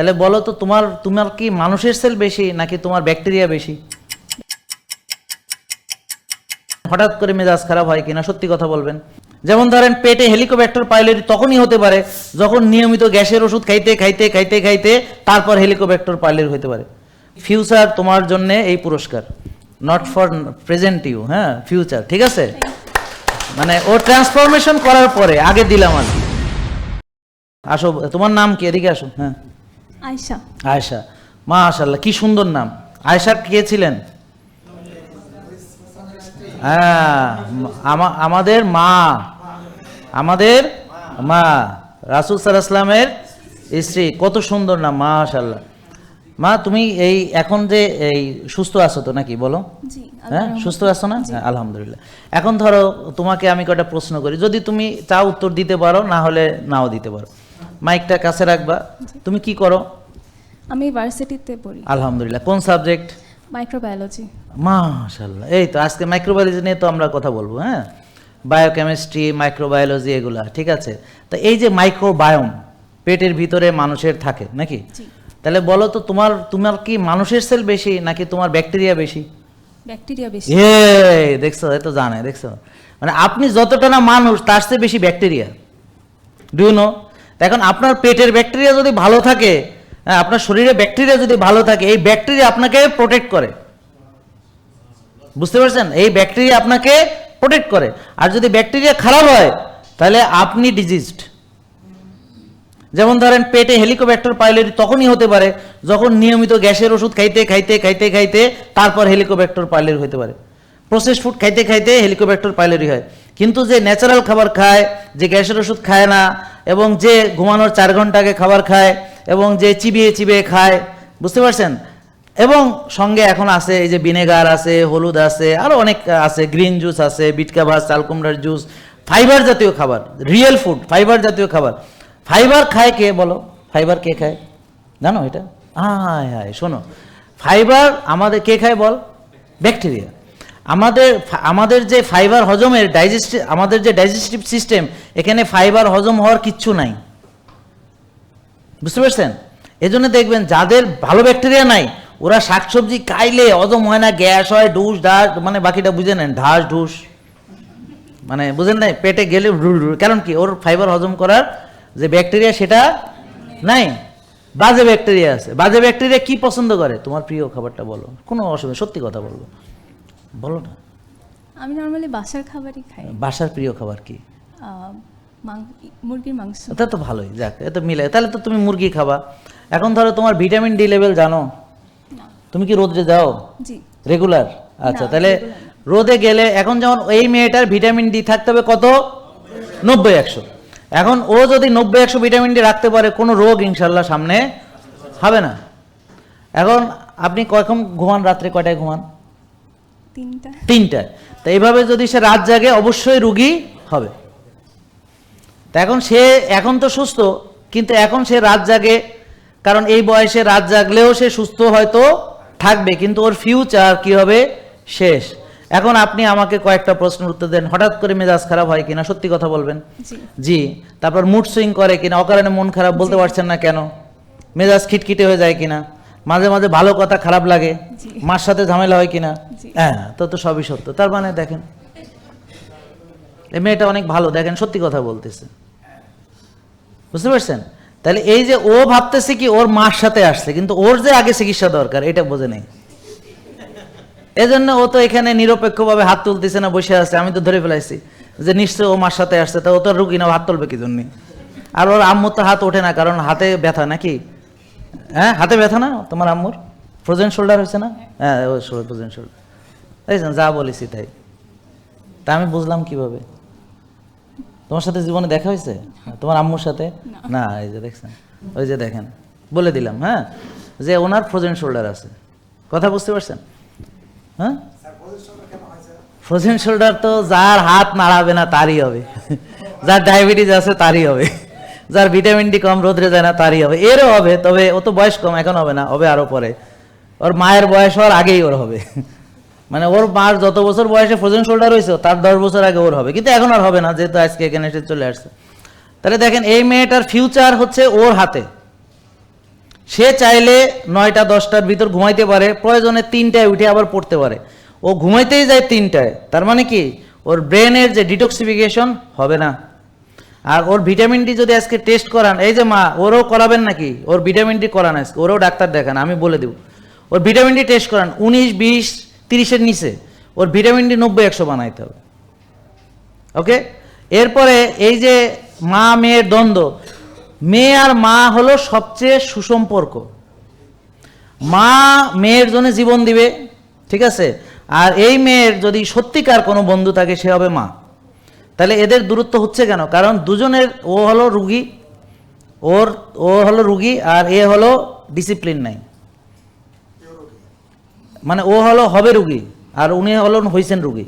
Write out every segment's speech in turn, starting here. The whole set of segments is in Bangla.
তাহলে বলো তো, তোমার তোমার কি মানুষের সেল বেশি নাকি তোমার ব্যাকটেরিয়া বেশি? হঠাৎ করে মেজাজ খারাপ হয় কিনা, সত্যি কথা বলবেন। যেমন ধরেন পেটে হেলিকোব্যাক্টার পাইলরি তখনই হতে পারে যখন নিয়মিত গ্যাসের ওষুধ খাইতে খাইতে খাইতে খাইতে তারপর হেলিকোব্যাক্টার পাইলরি হতে পারে। ফিউচার তোমার জন্য এই পুরস্কার। নট ফর প্রেজেন্ট ইউ হ্যাঁ ফিউচার ঠিক আছে? মানে ও ট্রান্সফরমেশন করার পরে, আগে দিলাম আর আসো, তোমার নাম কি? এদিকে আসো হ্যাঁ। আয়শা। আয়শা। মাশাল্লাহ কি সুন্দর নাম। আয়শা কে ছিলেন? হ্যাঁ আমাদের মা। আমাদের মা। রাসুল সাল্লামের স্ত্রী। কত সুন্দর নাম মাশাল্লাহ মা তুমি এই এখন যে এই সুস্থ আছো তো নাকি বলো? হ্যাঁ সুস্থ আছো না? হ্যাঁ, আলহামদুলিল্লাহ। এখন ধরো তোমাকে আমি কটা প্রশ্ন করি। যদি তুমি চাও উত্তর দিতে পারো না হলে নাও দিতে পারো। মাইকটা কাছে রাখবা। তুমি কি করো? আমি ভার্সিটিতে পড়ি। আলহামদুলিল্লাহ। কোন সাবজেক্ট? মাইক্রোবায়োলজি। মাশাল্লাহ এই তো আজকে মাইক্রোবায়োলজি নিয়ে তো আমরা কথা বলব হ্যাঁ? বায়োকেমিস্ট্রি মাইক্রোবায়োলজি এগুলা ঠিক আছে? তো এই যে মাইক্রোবায়োম পেটের ভিতরে মানুষের থাকে নাকি? তাহলে বলো তো তোমার তোমার কি মানুষের সেল বেশি নাকি তোমার ব্যাকটেরিয়া বেশি? ব্যাকটেরিয়া বেশি। এই দেখছ এ তো জানে দেখছ। মানে আপনি যতটা না মানুষ তার চেয়ে বেশি ব্যাকটেরিয়া। ডু নো এখন আপনার পেটের ব্যাকটেরিয়া যদি ভালো থাকে হ্যাঁ, আপনার শরীরে ব্যাকটেরিয়া যদি ভালো থাকে এই ব্যাকটেরিয়া আপনাকে প্রোটেক্ট করে। বুঝতে পারছেন? এই ব্যাকটেরিয়া আপনাকে প্রোটেক্ট করে। আর যদি ব্যাকটেরিয়া খারাপ হয় তাহলে আপনি ডিজিজড যেমন ধরেন পেটে হেলিকোব্যাক্টার পাইলরি তখনই হতে পারে যখন নিয়মিত গ্যাসের ওষুধ খাইতে খাইতে খাইতে খাইতে তারপর হেলিকোব্যাক্টার পাইলরি হতে পারে। প্রসেস ফুড খাইতে খাইতে হেলিকোব্যাক্টার পাইলরি হয়। কিন্তু যে ন্যাচারাল খাবার খায়, যে গ্যাসের ওষুধ খায় না, এবং যে ঘুমানোর চার ঘণ্টা আগে খাবার খায়, এবং যে চিবিয়ে চিবিয়ে খায়, বুঝতে পারছেন? এবং সঙ্গে এখন আছে এই যে ভিনেগার আছে, হলুদ আছে আরও অনেক আছে গ্রিন জুস আছে, বিটকা ভাস চালকুমড়ার জুস ফাইবার জাতীয় খাবার রিয়েল ফুড ফাইবার জাতীয় খাবার। ফাইবার খায় কে বলো? ফাইবার কে খায়? জানো এটা? হায় হায়, শোনো। ফাইবার আমাদের কে খায় বল? ব্যাকটেরিয়া আমাদের আমাদের যে ফাইবার হজমের ডাইজেস্টিভ আমাদের যে ডাইজেস্টিভ সিস্টেম এখানে ফাইবার হজম হওয়ার কিচ্ছু নাই। বুঝতে পারছেন? এজন্য দেখবেন যাদের ভালো ব্যাকটেরিয়া নাই, ওরা শাকসবজি খাইলে হজম হয় না, গ্যাস হয় ডুস ডাস মানে বাকিটা বুঝে নেন, ঢাস, ঢুস। মানে বুঝেন নাই? পেটে গেলে কারণ কি? ওর ফাইবার হজম করার যে ব্যাকটেরিয়া সেটা নাই। বাজে ব্যাকটেরিয়া আছে। বাজে ব্যাকটেরিয়া কি পছন্দ করে? তোমার প্রিয় খাবারটা বলো। কোনো অসুবিধা সত্যি কথা বলব। বলো না। আমি নর্মালি বাসার খাবারই খাই। বাসার প্রিয় খাবার কি? মুরগির মাংস। তা তো ভালোই যাক এ তো মিলে। তাহলে তো তুমি মুরগি খাবা। এখন ধরো তোমার ভিটামিন ডি লেভেল জানো? তুমি কি রোদে যাও? জি। রেগুলার আচ্ছা তাহলে রোদে গেলে এখন যেমন এই মেয়েটার ভিটামিন ডি থাকতে হবে কত? নব্বই একশো। এখন ও যদি নব্বই একশো ভিটামিন ডি রাখতে পারে কোনো রোগ ইনশাল্লাহ সামনে হবে না। এখন আপনি কখন ঘুমান? রাত্রে কয়টায় ঘুমান? তিনটা। তো এইভাবে যদি সে রাত জাগে অবশ্যই রুগী হবে। তা এখন সে এখন তো সুস্থ কিন্তু এখন সে রাত জাগে কারণ এই বয়সে রাত জাগলেও সে সুস্থ হয়তো থাকবে কিন্তু ওর ফিউচার কি হবে? শেষ। এখন আপনি আমাকে কয়েকটা প্রশ্নের উত্তর দেন। হঠাৎ করে মেজাজ খারাপ হয় কিনা? সত্যি কথা বলবেন? জি। তারপর মুড সুইং করে কিনা? অকারণে মন খারাপ বলতে পারছেন না কেন? মেজাজ খিটখিটে হয়ে যায় কিনা? মাঝে মাঝে ভালো কথা খারাপ লাগে। মার সাথে ঝামেলা হয় কিনা? হ্যাঁ তো তো সবই সত্য। তার মানে দেখেন এই মেয়েটা অনেক ভালো। দেখেন সত্যি কথা বলতেছে। বুঝতে পারছেন? তাহলে এই যে ও ভাবতেছে কি ওর মার সাথে আসছে কিন্তু ওর যে আগে চিকিৎসা দরকার এটা বোঝে নেই। এজন্য ও তো এখানে নিরপেক্ষভাবে হাত তুলতেছে না বসে আছে। আমি তো ধরে ফেলাইছি যে নিশ্চয় ও মার সাথে আসছে তা ও তো রুগী না হাত তুলবে কি জন্য? আর ওর আম্মুর তো হাত ওঠে না কারণ হাতে ব্যথা নাকি? হ্যাঁ হাতে ব্যথা না? তোমার আম্মুর? ফ্রোজেন শোল্ডার হয়েছে না? হ্যাঁ ও ফ্রোজেন শোল্ডার দেখছেন যা বলেছি তাই। তা আমি বুঝলাম কীভাবে? তোমার সাথে জীবনে দেখা হয়েছে? তোমার আম্মুর সাথে? না। এই যে দেখছেন। ওই যে দেখেন। বলে দিলাম হ্যাঁ? যে ওনার ফ্রোজেন শোল্ডার আছে। কথা বুঝতে পারছেন? হ্যাঁ? ফ্রোজেন শোল্ডার তো যার হাত নাড়াবে না তারই হবে। যার ডায়াবেটিস আছে তারই হবে। যার ভিটামিন ডি কম রোদ্রে যায় না, তারই হবে। এরও হবে, তবে ও তো বয়স কম, এখন হবে না, হবে আরও পরে। ওর মায়ের বয়স হওয়ার আগেই ওর হবে। মানে ওর মার যত বছর বয়সে ফ্রোজেন শোল্ডার হয়েছে, তার দশ বছর আগে ওর হবে। কিন্তু এখন আর হবে না, যেহেতু আজকে এখানে এসে চলে আসছে। তাহলে দেখেন, এই মেয়েটার ফিউচার হচ্ছে ওর হাতে। সে চাইলে নয়টা, দশটার ভিতর ঘুমাইতে পারে, প্রয়োজনে তিনটায় উঠে আবার পড়তে পারে। ও ঘুমাইতেই যায় তিনটায়। তার মানে কি? ওর ব্রেনের যে ডিটক্সিফিকেশন হবে না। আর ওর ভিটামিন ডি যদি আজকে টেস্ট করান, এই যে মা, ওরও করাবেন নাকি? ওর ভিটামিন ডি করান আজকে, ওরও ডাক্তার দেখান, আমি বলে দেব। ওর ভিটামিন ডি টেস্ট করান, উনিশ, বিশ, তিরিশের নিচে, ওর ভিটামিন ডি নব্বই, একশো বানাইতে হবে। ওকে? এরপরে এই যে মা, মেয়ের দ্বন্দ্ব, মেয়ে আর মা হলো সবচেয়ে সুসম্পর্ক। মা মেয়ের জন্য জীবন দিবে, ঠিক আছে? আর এই মেয়ের যদি সত্যিকার কোনো বন্ধু থাকে, সে হবে মা। তাহলে এদের দূরত্ব হচ্ছে কেন? কারণ দুজনের ও হলো রুগী, ওর, ও হলো রুগী আর এ হলো ডিসিপ্লিন নাই। মানে ও হলো হবে রুগী আর উনি হলেন হইছেন রুগী।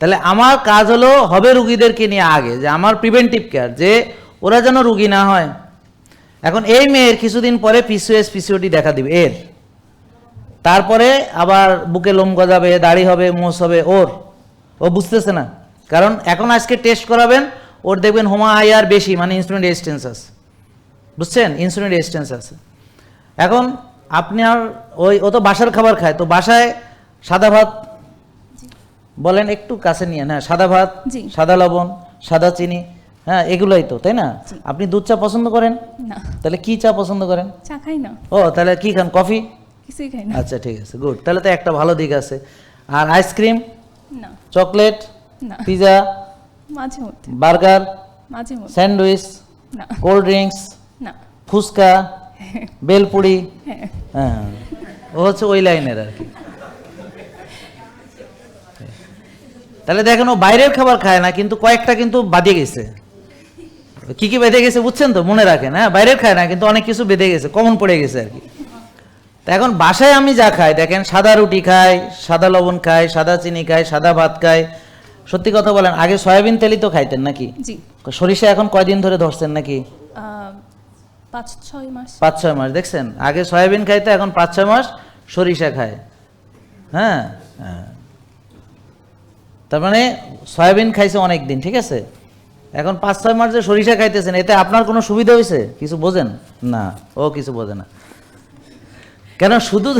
তাহলে আমার কাজ হলো হবে রুগীদেরকে নিয়ে আগে, যে আমার প্রিভেন্টিভ কেয়ার যে ওরা যেন রুগী না হয়। এখন এই মেয়ের কিছুদিন পরে পিসিওএস পিসিওডি দেখা দিবে, এর। তারপরে আবার বুকে লোম গজাবে, দাড়ি হবে, মোষ হবে, ওর। ও বুঝতেছে না। কারণ এখন আজকে টেস্ট করাবেন ওর দেখবেন হোমা আইআর বেশি মানে ইনস্ট্রুমেন্ট রেজিস্ট্যান্স আছে। বুঝছেন? ইনস্ট্রুমেন্ট রেজিস্ট্যান্স আছে। এখন আপনি আর ওই ও তো বাসার খাবার খায় তো বাসায় সাদা ভাত বলেন একটু কাছে নিয়ে হ্যাঁ সাদা ভাত সাদা লবণ সাদা চিনি হ্যাঁ এগুলোই তো তাই না? আপনি দুধ চা পছন্দ করেন? তাহলে কি চা পছন্দ করেন? চা খাই না। ও তাহলে কি খান কফি? কিছুই খাই না। আচ্ছা ঠিক আছে গুড। তাহলে তো একটা ভালো দিক আছে। আর আইসক্রিম না। চকলেট না। পিজা মাঝে মধ্যে। বার্গার মাঝে মধ্যে। স্যান্ডউইচ না। কোল্ড ড্রিঙ্কস না। ফুচকা বেলপুরি। হ্যাঁ। হ্যাঁ। ও হচ্ছে ওই লাইনের আর কি। তাহলে দেখেন ও বাইরের খাবার খায় না কিন্তু কয়েকটা কিন্তু বাদে গেছে। কি কি বেঁধে গেছে বুঝছেন তো? মনে রাখেন হ্যাঁ? বাইরের খায় না কিন্তু অনেক কিছু বেঁধে গেছে কমন পড়ে গেছে আর কি। তা এখন বাসায় আমি যা খাই দেখেন সাদা রুটি খাই সাদা লবণ খাই সাদা চিনি খাই সাদা ভাত খাই। সত্যি কথা বলেন আগে সয়াবিন তেলই তো খাইতেন নাকি? সরিষা এখন কয়দিন ধরে ধরছেন নাকি? পাঁচ ছয় মাস। পাঁচ ছয় মাস দেখছেন? আগে সয়াবিন খাইতে এখন পাঁচ ছয় মাস সরিষা খায়। হ্যাঁ? হ্যাঁ। তার মানে সয়াবিন খাইছে অনেক দিন ঠিক আছে? এখন পাঁচ ছয় মাস যে সরিষা খাইতেছেন এতে আপনার কোনো সুবিধা হয়েছে কিছু বোঝেন? না ও কিছু বোঝে না। কেন শুধু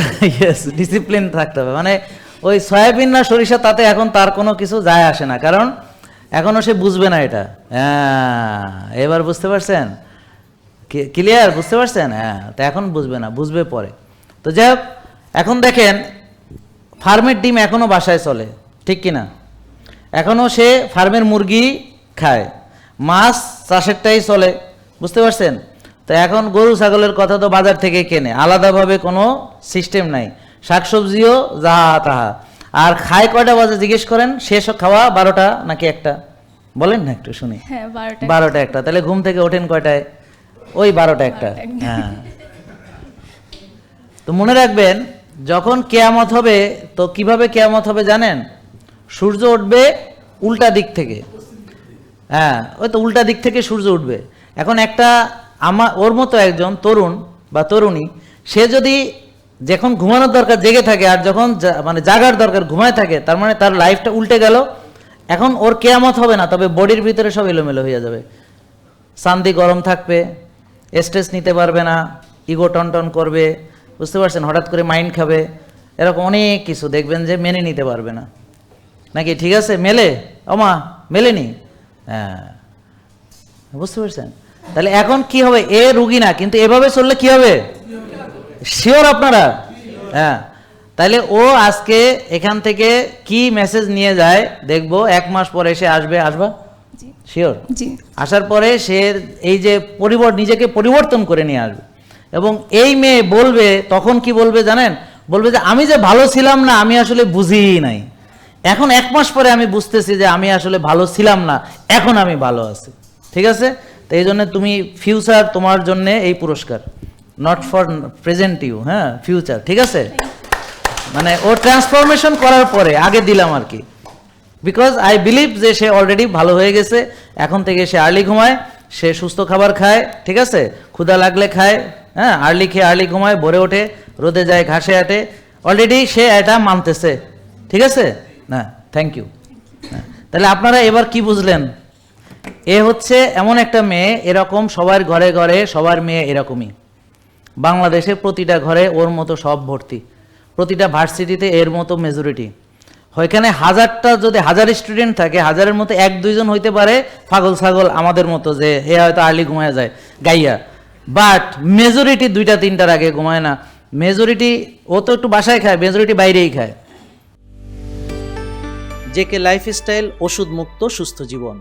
ডিসিপ্লিন থাকতে হবে। মানে ওই সয়াবিন না সরিষা, তাতে এখন তার কোনো কিছু যায় আসে না। কারণ এখনও সে বুঝবে না এটা। হ্যাঁ এবার বুঝতে পারছেন? ক্লিয়ার বুঝতে পারছেন? হ্যাঁ তো এখন বুঝবে না, বুঝবে পরে। তো যাই হোক, এখন দেখেন, ফার্মের ডিম এখনও বাসায় চলে, ঠিক কি না? এখনও সে ফার্মের মুরগি খায়। মাছ চাষেরটাই চলে, বুঝতে পারছেন? তো এখন গরু ছাগলের কথা তো বাজার থেকে কেনে। আলাদাভাবে কোনো সিস্টেম নাই। শাকসবজিও যাহা তাহা। আর খায় কয়টা বাজে জিজ্ঞেস করেন শেষ খাওয়া বারোটা নাকি একটা? বলেন না একটু শুনি। হ্যাঁ বারোটা একটা। তাহলে ঘুম থেকে ওঠেন কয়টায়? ওই বারোটা একটা। বারোটা একটা। হ্যাঁ। তো মনে রাখবেন যখন কেয়ামত হবে তো কীভাবে কেয়ামত হবে জানেন? সূর্য উঠবে উল্টা দিক থেকে। হ্যাঁ ওই তো উল্টা দিক থেকে সূর্য উঠবে। এখন একটা আমা ওর মতো একজন তরুণ বা তরুণী, সে যদি যখন ঘুমানোর দরকার জেগে থাকে আর যখন মানে জাগার দরকার ঘুমায় থাকে, তার মানে তার লাইফটা উল্টে গেল, এখন ওর কেয়ামত হবে না, তবে বডির ভিতরে সব এলোমেলো হয়ে যাবে। সান্দি গরম থাকবে স্ট্রেস নিতে পারবে না ইগো টন টন করবে, বুঝতে পারছেন? হঠাৎ করে মাইন্ড খাবে, এরকম অনেক কিছু দেখবেন যে মেনে নিতে পারবে না। নাকি ঠিক আছে? মেলে? ওমা, মেলেনি? হ্যাঁ। বুঝতে পারছেন? তাহলে এখন কি হবে? এ রুগী না কিন্তু এভাবে চললে কি হবে? শিওর আপনারা? হ্যাঁ। তাহলে ও আজকে এখান থেকে কি মেসেজ নিয়ে যায় দেখব এক মাস পরে এসে আসবে আসবা? শিওর আসার পরে সে এই যে পরিবর্তন নিজেকে পরিবর্তন করে নিয়ে আসবে। এবং এই মেয়ে বলবে তখন কি বলবে জানেন? বলবে যে আমি যে ভালো ছিলাম না আমি আসলে বুঝিই নাই। এখন এক মাস পরে আমি বুঝতেছি যে আমি আসলে ভালো ছিলাম না এখন আমি ভালো আছি। ঠিক আছে? তো এই জন্য তুমি ফিউচার তোমার জন্য এই পুরস্কার। নট ফর প্রেজেন্ট ইউ হ্যাঁ ফিউচার ঠিক আছে? মানে ও ট্রান্সফরমেশন করার পরে, আগে দিলাম আর কি। বিকজ আই বিলিভ যে সে অলরেডি ভালো হয়ে গেছে, এখন থেকে সে আর্লি ঘুমায়, সে সুস্থ খাবার খায়, ঠিক আছে? ক্ষুধা লাগলে খায় হ্যাঁ আর্লি খেয়ে আর্লি ঘুমায়, ভরে ওঠে, রোদে যায়, ঘাসে আটে। অলরেডি সে এটা মানতেছে, ঠিক আছে? না থ্যাংক ইউ তাহলে আপনারা এবার কি বুঝলেন? এ হচ্ছে এমন একটা মেয়ে, এরকম সবার ঘরে ঘরে সবার মেয়ে এরকমই। বাংলাদেশে প্রতিটা ঘরে ওর মতো সব ভর্তি, প্রতিটা ভার্সিটিতে এর মতো মেজরিটি ওইখানে হাজারটা যদি, হাজার স্টুডেন্ট থাকে, হাজারের মতো এক, দুইজন হইতে পারে পাগল ছাগল আমাদের মতো যে এ হয়তো আর্লি ঘুমায় যায়, গাইয়া। বাট মেজরিটি দুইটা, তিনটার আগে ঘুমায় না। মেজরিটি ও তো একটু বাসায় খায় মেজরিটি বাইরেই খায়। জেকে লাইফস্টাইল ওষুধ মুক্ত সুস্থ জীবন।